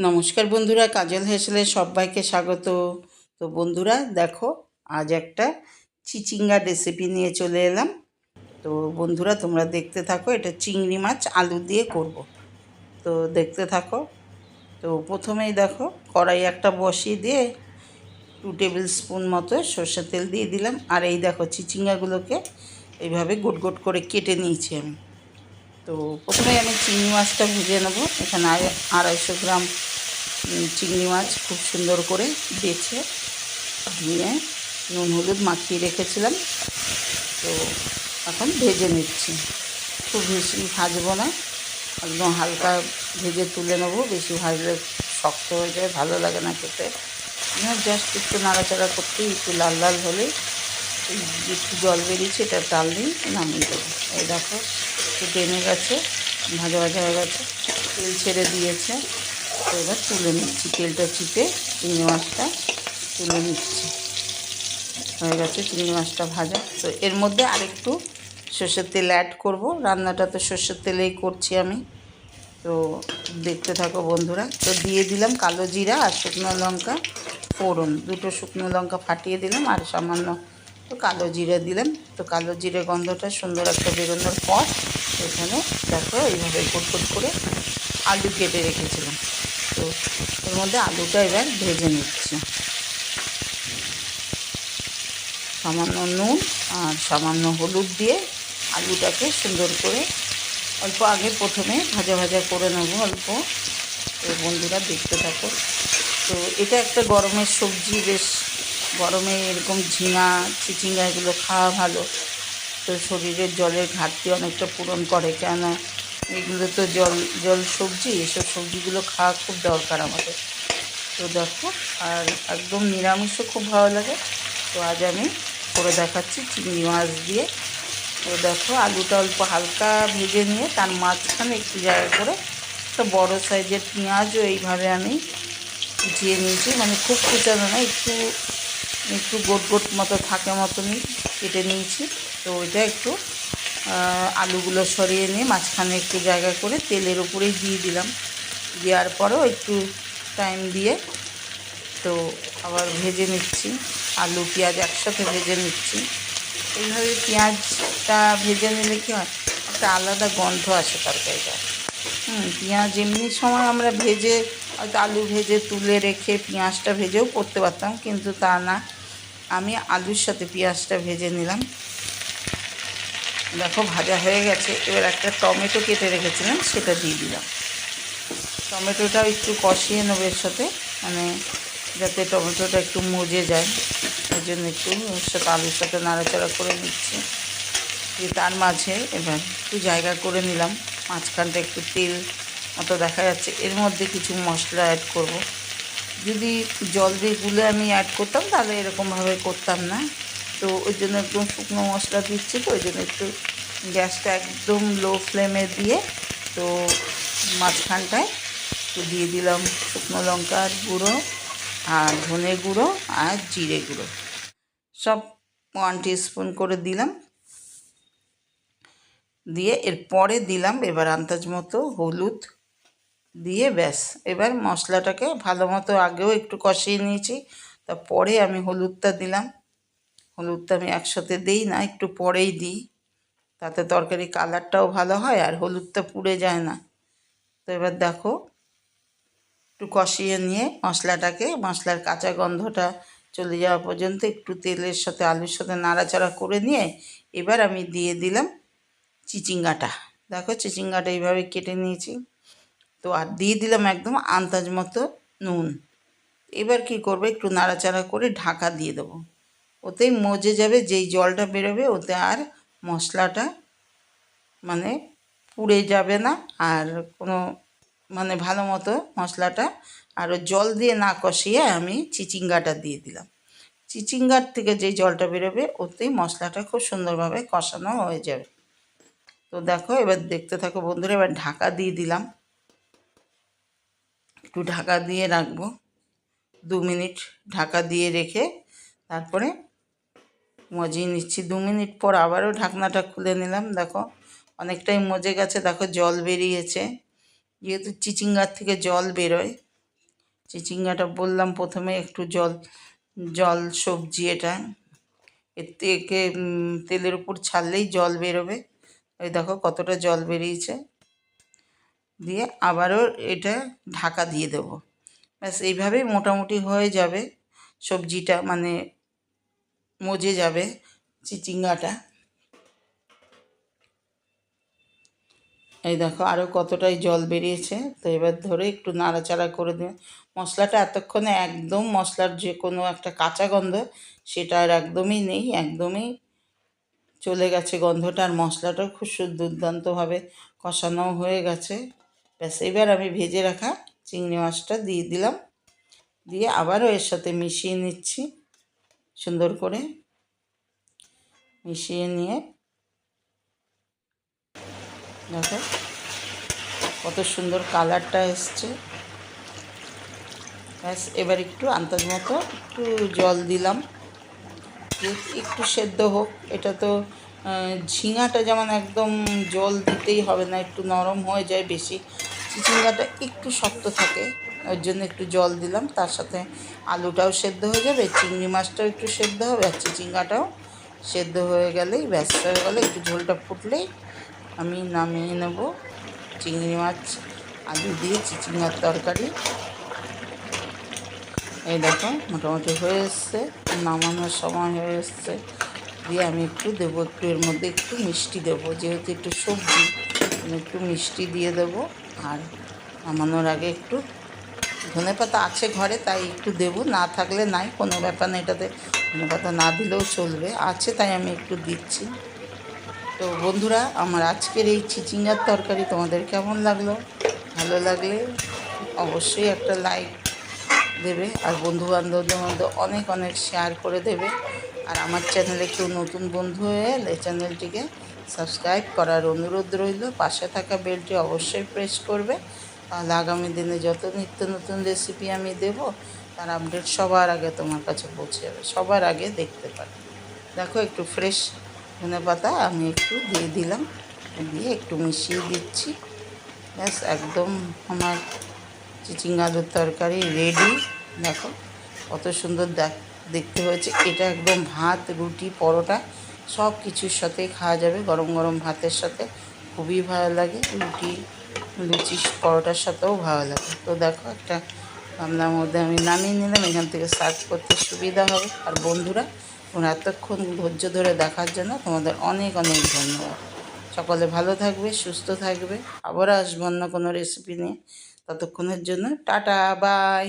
নমস্কার বন্ধুরা, কাজল হেসেলে সবাইকে স্বাগত। তো বন্ধুরা, দেখো, আজ একটা চিচিঙ্গা রেসিপি নিয়ে চলে এলাম। তো বন্ধুরা, তোমরা দেখতে থাকো, এটা চিংড়ি মাছ আলু দিয়ে করব। তো দেখতে থাকো, তো প্রথমেই দেখো কড়াই একটা বসিয়ে দিয়ে টু টেবিল স্পুন মতো সর্ষের তেল দিয়ে দিলাম। আর এই দেখো, চিচিঙ্গাগুলোকে এইভাবে গোট গোট করে কেটে নিয়েছি আমি। তো প্রথমে আমি চিংড়ি মাছটা ভুজে নেব। এখানে আড়াই- আড়াইশো গ্রাম চিংড়ি মাছ খুব সুন্দর করে বেছে ধুয়ে নুন হলুদ মাখিয়ে রেখেছিলাম। তো এখন ভেজে নিচ্ছি। খুব বেশি ভাজবো না। একদম হালকা ভেজে তুলে নেব। বেশি ভাজলে শক্ত হয়ে যায়, ভালো লাগে না খেতে। জাস্ট একটু নাড়াচাড়া করতেই একটু লাল লাল যে একটু জল বেরিয়েছে, এটা টাল দিই নামিয়ে দেবো। এই দেখো, একটু টেনে গেছে, ভাজা ভাজা হয়ে গেছে। তেল ছেড়ে দিয়েছে। তো এবার তুলে নিচ্ছি, তেলটা চিপে চিংড়ি মাছটা তুলে নিচ্ছি। হয়ে গেছে চিংড়ি মাছটা ভাজা। তো এর মধ্যে আরেকটু সর্ষের তেল অ্যাড করব। রান্নাটা তো সর্ষের তেলেই করছি আমি। তো দেখতে থাকো বন্ধুরা। তো দিয়ে দিলাম কালো জিরা আর শুকনো লঙ্কা, ফোড়ন। দুটো শুকনো লঙ্কা ফাটিয়ে দিলাম আর সামান্য তো কালো জিরে দিলাম। তো কালো জিরে গন্ধটা সুন্দর একটা বেরোনোর পর এখানে দেখো এইভাবে কুট করে আলু কেটে রেখেছিলাম। তো এর মধ্যে আলুটা এবার ভেজে নিচ্ছি। সামান্য নুন আর সামান্য হলুদ দিয়ে আলুটাকে সুন্দর করে অল্প আগে প্রথমে ভাজা ভাজা করে নেব অল্প। তো বন্ধুরা দেখতে থাকো। তো এটা একটা গরমের সবজি, বেশ গরমে এরকম ঝিঙা, চিচিঙ্গা এগুলো খাওয়া ভালো। তো শরীরের জলের ঘাটতি অনেকটা পূরণ করে। কেন এগুলো তো জল জল সবজি, এসব সবজিগুলো খাওয়া খুব দরকার আমাদের। তো দেখো, আর একদম নিরামিষও খুব ভালো লাগে। তো আজ আমি করে দেখাচ্ছি চিংড়ি মাছ দিয়ে। তো দেখো, আলুটা অল্প হালকা ভেজে নিয়ে তার মাঝখানে একটু জায়গা করে একটা বড়ো সাইজের পেঁয়াজও এইভাবে আমি কুচিয়ে নিয়েছি। মানে খুব কুচানো না, একটু একটু গোট গোট মতো থাকে মতনই কেটে নিয়েছি। তো ওইটা একটু আলুগুলো সরিয়ে নিয়ে মাঝখানে একটু জায়গা করে তেলের উপরেই দিয়ে দিলাম। দেওয়ার পরেও একটু টাইম দিয়ে তো আবার ভেজে নিচ্ছি। আলু, পেঁয়াজ একসাথে ভেজে নিচ্ছি। এইভাবে পেঁয়াজটা ভেজে নিলে কী হয়, একটা আলাদা গন্ধ আসে তরকারিটা। হুম, পেঁয়াজ এমনি সময় আমরা ভেজে, হয়তো আলু ভেজে তুলে রেখে পেঁয়াজটা ভেজেও করতে পারতাম, কিন্তু তা না। আমি আলুর সাথে পেঁয়াজটা ভেজে নিলাম। দেখো, ভাজা হয়ে গেছে। এবার একটা টমেটো কেটে রেখেছিলাম, সেটা দিয়ে দিলাম। টমেটোটাও একটু কষিয়ে নেব এর সাথে মানে যাতে টমেটোটা একটু মজে যায়। ওই জন্য একটু সাথে আলুর সাথে নাড়াচাড়া করে নিচ্ছি। দিয়ে তার মাঝে এবার একটু জায়গা করে নিলাম। মাঝখানটা একটু তেল মতো দেখা যাচ্ছে। এর মধ্যে কিছু মশলা অ্যাড করব। যদি জল দিয়ে গুলে আমি অ্যাড করতাম, তাহলে এরকমভাবে করতাম না। তো ওই জন্য একদম শুকনো মশলা দিচ্ছি তো, ওই জন্য একটু গ্যাসটা একদম লো ফ্লেমে দিয়ে তো মাঝখানটায় একটু দিয়ে দিলাম শুকনো লঙ্কার গুঁড়ো আর ধনে গুঁড়ো আর জিরে গুঁড়ো। সব ওয়ান স্পুন করে দিলাম। দিয়ে এরপরে দিলাম এবার আন্দাজ মতো হলুদ দিয়ে ব্যাস। এবার মশলাটাকে ভালো মতো আগেও একটু কষিয়ে নিয়েছি, তারপরে আমি হলুদটা দিলাম। হলুদটা আমি একসাথে দিই না, একটু পরেই দিই। তাতে তরকারি কালারটাও ভালো হয় আর হলুদটা পুড়ে যায় না। তো এবার দেখো, একটু কষিয়ে নিয়ে মশলাটাকে, মশলার কাঁচা গন্ধটা চলে যাওয়া পর্যন্ত একটু তেলের সাথে, আলুর সাথে নাড়াচাড়া করে নিয়ে এবার আমি দিয়ে দিলাম চিচিঙ্গাটা। দেখো চিচিঙ্গাটা এইভাবে কেটে নিয়েছি। তো আর দিয়ে দিলাম একদম আন্দাজ মতো নুন। এবার কি করবে, একটু নাড়াচাড়া করে ঢাকা দিয়ে দেবো। ওতেই মজে যাবে, যেই জলটা বেরোবে ওতে আর মশলাটা মানে পুড়ে যাবে না আর কোনো মানে ভালো মতো মশলাটা। আরও জল দিয়ে না কষিয়ে আমি চিচিঙ্গাটা দিয়ে দিলাম। চিচিঙ্গার থেকে যেই জলটা বেরোবে ওতেই মশলাটা খুব সুন্দরভাবে কষানো হয়ে যাবে। তো দেখো, এবার দেখতে থাকো বন্ধুরা, এবার ঢাকা দিয়ে দিলাম। একটু ঢাকা দিয়ে রাখব। দু মিনিট ঢাকা দিয়ে রেখে তারপরে মজিয়ে নিচ্ছি। দু মিনিট পর আবারও ঢাকনাটা খুলে নিলাম। দেখো, অনেকটাই মজে গেছে। দেখো, জল বেরিয়েছে। যেহেতু চিচিঙ্গার থেকে জল বেরোয়, চিচিঙ্গাটা বললাম প্রথমে একটু জল জল সবজি এটা, এর থেকে তেলের উপর ছাড়লেই জল বেরোবে। ওই দেখো কতটা জল বেরিয়েছে। দিয়ে আবারও এটা ঢাকা দিয়ে দেবো। ব্যাস, এইভাবেই মোটামুটি হয়ে যাবে সবজিটা। মানে মজে যাবে চিচিঙ্গাটা এই দেখো আরও কতটাই জল বেরিয়েছে। তো এবার ধরে একটু নাড়াচাড়া করে দিন মশলাটা এতক্ষণে একদম মশলার যে কোনো একটা কাঁচা গন্ধ, সেটা আর একদমই নেই, একদমই চলে গেছে গন্ধটা। আর মশলাটাও খুব সু- দুর্দান্তভাবে কষানো হয়ে গেছে। ব্যাস, এবার আমি ভেজে রাখা চিংড়ি মাছটা দিয়ে দিলাম। দিয়ে আবারও এর সাথে মিশিয়ে নিচ্ছি। সুন্দর করে মিশিয়ে নিয়ে দেখো কত সুন্দর কালারটা এসছে। ব্যাস, এবার একটু আন্দাজ মতো একটু জল দিলাম। একটু সেদ্ধ হোক, এটা তো ঝিঙাটা যেমন একদম জল দিতেই হবে না, একটু নরম হয়ে যায় বেশি। চিচিঙ্গাটা একটু শক্ত থাকে। ওর জন্য একটু জল দিলাম, তার সাথে আলুটাও সেদ্ধ হয়ে যাবে, চিংড়ি মাছটাও একটু সেদ্ধ হবে, আর চিচিঙ্গাটাও সেদ্ধ হয়ে গেলেই ব্যস্ত হয়ে গেলে একটু ঝোলটা ফুটলেই আমি নামিয়ে নেব চিংড়ি মাছ, আলু দিয়ে চিচিঙ্গার তরকারি। এই দেখো, মোটামুটি হয়ে এসছে, নামানোর সময় হয়ে এসছে, দিয়ে আমি একটু দেবো, একটু এর মধ্যে একটু মিষ্টি দেবো, যেহেতু একটু সবজি, আমি একটু মিষ্টি দিয়ে দেবো, আর নামানোর আগে একটু ধনে পাতা আছে ঘরে, তাই একটু দেবো, না থাকলে নাই, কোনো ব্যাপার না, এটাতে ধনে পাতা না দিলেও চলবে। আছে তাই আমি একটু দিচ্ছি। তো বন্ধুরা, আমার আজকের এই চিচিঙ্গার তরকারি তোমাদের কেমন লাগল? ভালো লাগলে অবশ্যই একটা লাইক দেবে, আর বন্ধু বান্ধবদের মধ্যে অনেক অনেক শেয়ার করে দেবে। আর আমার চ্যানেলে কেউ নতুন বন্ধু হয়ে এলে চ্যানেলটিকে সাবস্ক্রাইব করার অনুরোধ রইল। পাশে থাকা বেলটি অবশ্যই প্রেস করবে। তাহলে আগামী দিনে যত নিত্য নতুন রেসিপি আমি দেব, তার আপডেট সবার আগে তোমার কাছে পৌঁছে যাবে। সবার আগে দেখতে পাবে দেখো, একটু ফ্রেশ ধনে পাতা আমি একটু দিয়ে দিলাম, দিয়ে একটু মিশিয়ে দিচ্ছি। ব্যাস, একদম আমার চিচিঙ্গা তরকারি রেডি দেখো, কত সুন্দর দেখ- দেখতে হয়েছে। এটা একদম ভাত, রুটি, পরোটা সব কিছুর সাথেই খাওয়া যাবে। গরম গরম ভাতের সাথে খুবই ভালো লাগে। রুটি লুচি পরোটার সাথেও ভালো লাগে। তো দেখো একটা গামলার মধ্যে আমি নামিয়ে নিলাম, এখান থেকে সার্চ করতে সুবিধা হবে। আর বন্ধুরা, তোমরা এতক্ষণ ধৈর্য ধরে দেখার জন্য তোমাদের অনেক অনেক ধন্যবাদ। সকলে ভালো থাকবে, সুস্থ থাকবে। আবার আসব অন্য কোনো রেসিপি নিয়ে। ততক্ষণের জন্য টাটা বাই